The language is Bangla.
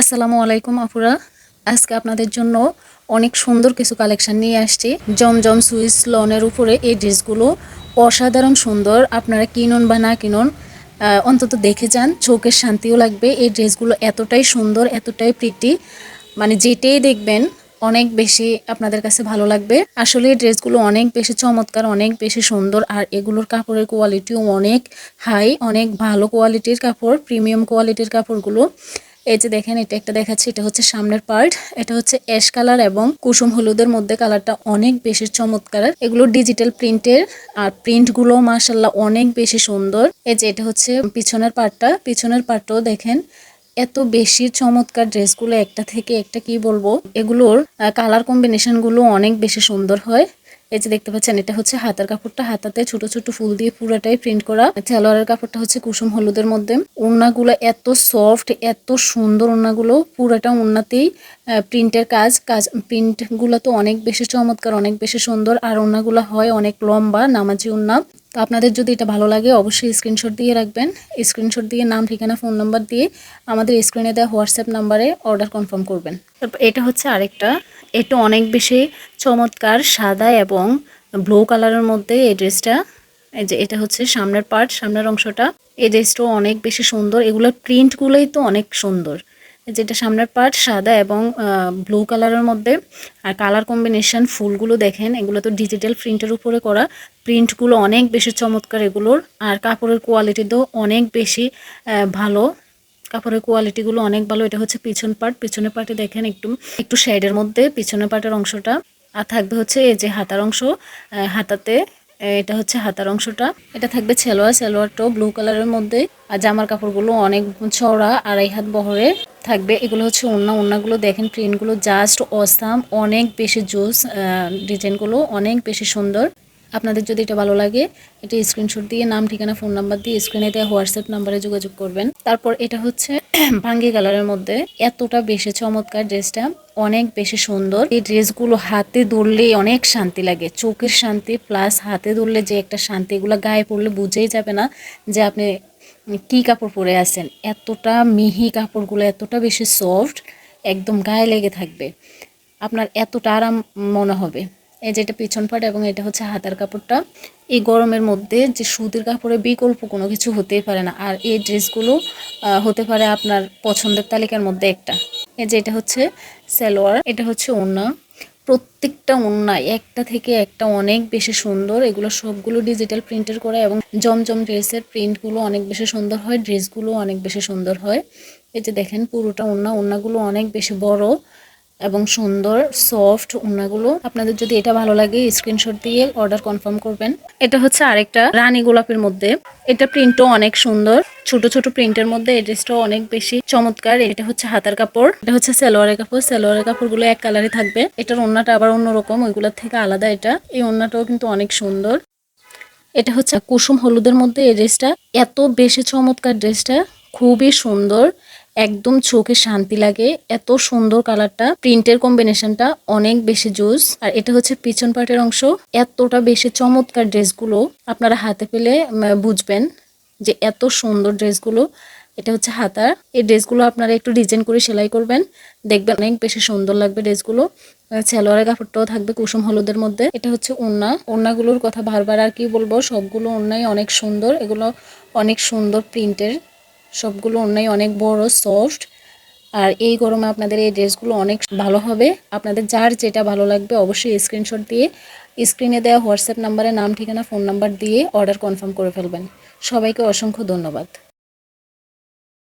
আসসালামু আলাইকুম আপুরা। আজকে আপনাদের জন্য অনেক সুন্দর কিছু কালেকশন নিয়ে আসছি। জমজম সুইস লনের উপরে এই ড্রেসগুলো অসাধারণ সুন্দর। আপনারা কিনুন বা না কিনুন অন্তত দেখে যান, চোখের শান্তিও লাগবে। এই ড্রেসগুলো এতটাই সুন্দর, এতটাই প্রিটি মানে যেটাই দেখবেন, অনেক বেশি আপনাদের কাছে ভালো লাগবে। আসলে এই ড্রেসগুলো অনেক বেশি চমৎকার, অনেক বেশি সুন্দর। আর এগুলোর কাপড়ের কোয়ালিটিও অনেক হাই অনেক ভালো কোয়ালিটির কাপড় প্রিমিয়াম কোয়ালিটির কাপড়গুলো। এই যে দেখেন, এটা একটা দেখাচ্ছি, এটা হচ্ছে সামনের পার্ট। এটা হচ্ছে অ্যাশ কালার এবং কুসুম হলুদের মধ্যে কালারটা অনেক বেশি চমৎকার। এগুলো ডিজিটাল প্রিন্টের আর প্রিন্টগুলো মাসাল্লাহ অনেক বেশি সুন্দর। এই যে এটা হচ্ছে পিছনের পার্টটা। পিছনের পার্টটাও দেখেন, এত বেশি চমৎকার ড্রেসগুলো একটা থেকে একটা, কি বলব? এগুলোর কালার কম্বিনেশনগুলো অনেক বেশি সুন্দর হয়। এই যে দেখতে পাচ্ছেন, এটা হচ্ছে হাতার কাপড়টা। হাতাতে ছোট ছোট ফুল দিয়ে পুরাটাই প্রিন্ট করা। সালোয়ারের কাপড়টা হচ্ছে কুসুম হলুদের মধ্যে। ওড়নাগুলো এত সফট এত সুন্দর ওড়নাগুলো। পুরাটা ওড়নাতেই প্রিন্টের কাজ। কাজ প্রিন্টগুলো তো অনেক বেশি চমৎকার, অনেক বেশি সুন্দর। আর ওড়নাগুলো হয় অনেক লম্বা, নামাজি ওড়না। তো আপনাদের যদি এটা ভালো লাগে, অবশ্যই স্ক্রিনশট দিয়ে রাখবেন। স্ক্রিনশট দিয়ে, নাম, ঠিকানা ফোন নাম্বার দিয়ে আমাদের স্ক্রিনে দেওয়া হোয়াটসঅ্যাপ নাম্বারে অর্ডার কনফার্ম করবেন। এটা হচ্ছে আরেকটা। এটা অনেক বেশি চমৎকার, সাদা এবং ব্লু কালারের মধ্যে এই ড্রেসটা এই যে এটা হচ্ছে সামনের পার্ট সামনের অংশটা। এই ড্রেসটাও অনেক বেশি সুন্দর। এগুলোর প্রিন্টগুলোই তো অনেক সুন্দর। যেটা সামনের পার্ট সাদা এবং ব্লু কালারের মধ্যে। আর কালার কম্বিনেশন ফুলগুলো দেখেন, এগুলো তো ডিজিটাল প্রিন্টের উপরে করা। প্রিন্টগুলো অনেক বেশি চমৎকার এগুলোর। আর কাপড়ের কোয়ালিটি তো অনেক বেশি ভালো। কাপড়ের কোয়ালিটিগুলো অনেক ভালো। এটা হচ্ছে পিছন পার্ট পিছনের পার্টে দেখেন একটু একটু শেডের মধ্যে পিছনের পার্টের অংশটা। আর থাকবে হচ্ছে এই যে হাতার অংশ হাতাতে। এটা হচ্ছে হাতার অংশটা। এটা থাকবে সেলোয়ার। সেলোয়ারটাও ব্লু কালারের মধ্যে। আর জামার কাপড়গুলো অনেক চওড়া, আড়াই হাত বহরে। থাকবে। এগুলো হচ্ছে ওড়না। ওড়নাগুলো দেখেন প্রিন্টগুলো জাস্ট অসাম অনেক বেশি জোস ডিজাইনগুলো অনেক বেশি সুন্দর। আপনাদের যদি এটা ভালো লাগে, এটা স্ক্রিনশট দিয়ে নাম, ঠিকানা ফোন নাম্বার দিয়ে স্ক্রিনে দেওয়া হোয়াটসঅ্যাপ নাম্বারে যোগাযোগ করবেন। তারপর এটা হচ্ছে ভাঙ্গি কালারের মধ্যে এতটা বেশি চমৎকার ড্রেসটা, অনেক বেশি সুন্দর। এই ড্রেসগুলো হাতে ধরলেই অনেক শান্তি লাগে। চোখের শান্তি প্লাস হাতে ধরলে যে একটা শান্তি, এগুলো গায়ে পড়লে বুঝেই যাবে না যে আপনি কি কাপড় পরে আছেন? এতটা মিহি কাপড়গুলো, এতটা বেশি সফট একদম গায়ে লেগে থাকবে। আপনার এতটা আরাম মনে হবে। এই যে এটা পিছন পাট এবং এটা হচ্ছে হাতার কাপড়টা। এই গরমের মধ্যে যে সুতির কাপড়ে বিকল্প কোনো কিছু হতেই পারে না। আর এই ড্রেসগুলো হতে পারে আপনার পছন্দের তালিকার মধ্যে একটা। এই যে এটা হচ্ছে সালোয়ার, এটা হচ্ছে ওড়না। প্রত্যেকটা অন্যায়, একটা থেকে একটা অনেক বেশি সুন্দর। এগুলো সবগুলো ডিজিটাল প্রিন্টের করা এবং জমজম ড্রেসের প্রিন্টগুলো অনেক বেশি সুন্দর হয় ড্রেসগুলো অনেক বেশি সুন্দর হয়। এই যে দেখেন পুরোটা ওড়না ওড়নাগুলো অনেক বেশি বড়। এবং সুন্দর সফট ওড়নাগুলো আপনাদের যদি এটা ভালো লাগে স্ক্রিনশট দিয়ে অর্ডার কনফার্ম করবেন। এটা হচ্ছে আরেকটা রানী গোলাপের মধ্যে। এটা প্রিন্টও অনেক সুন্দর। ছোট ছোট প্রিন্টের মধ্যে এই ড্রেসটাও অনেক বেশি চমৎকার। এটা হচ্ছে হাতার কাপড়। এটা হচ্ছে সালোয়ারের কাপড়। সালোয়ারের কাপড়গুলো এক কালারে থাকবে। এটার ওড়নাটা আবার অন্যরকম ওইগুলোর থেকে আলাদা এটা। এই ওড়নাটাও কিন্তু অনেক সুন্দর। এটা হচ্ছে কুসুম হলুদের মধ্যে এই ড্রেসটা এত বেশি চমৎকার ড্রেসটা খুবই সুন্দর। একদম চোখে শান্তি লাগে। এত সুন্দর কালারটা। প্রিন্টের কম্বিনেশনটা অনেক বেশি জুস আর এটা হচ্ছে পিছন পার্টের অংশ। এতটা বেশি চমৎকার ড্রেসগুলো আপনারা হাতে পেলে বুঝবেন যে এত সুন্দর ড্রেসগুলো এটা হচ্ছে হাতার। এই ড্রেসগুলো আপনারা একটু ডিজাইন করে সেলাই করবেন। দেখবেন অনেক বেশি সুন্দর লাগবে ড্রেসগুলো সালোয়ারের কাপড়টাও থাকবে কুসুম হলুদের মধ্যে। এটা হচ্ছে ওড়না। ওড়নাগুলোর কথা বারবার আর কি বলব, সবগুলো ওড়নাই অনেক সুন্দর। এগুলো অনেক সুন্দর প্রিন্টের। সবগুলো অন্যায় অনেক বড় সফট আর এই গরমে আপনাদের এই ড্রেসগুলো অনেক ভালো হবে। আপনাদের যার যেটা ভালো লাগবে অবশ্যই স্ক্রিনশট দিয়ে স্ক্রিনে দেওয়া হোয়াটসঅ্যাপ নাম্বারে নাম, ঠিকানা ফোন নাম্বার দিয়ে অর্ডার কনফার্ম করে ফেলবেন। সবাইকে অসংখ্য ধন্যবাদ।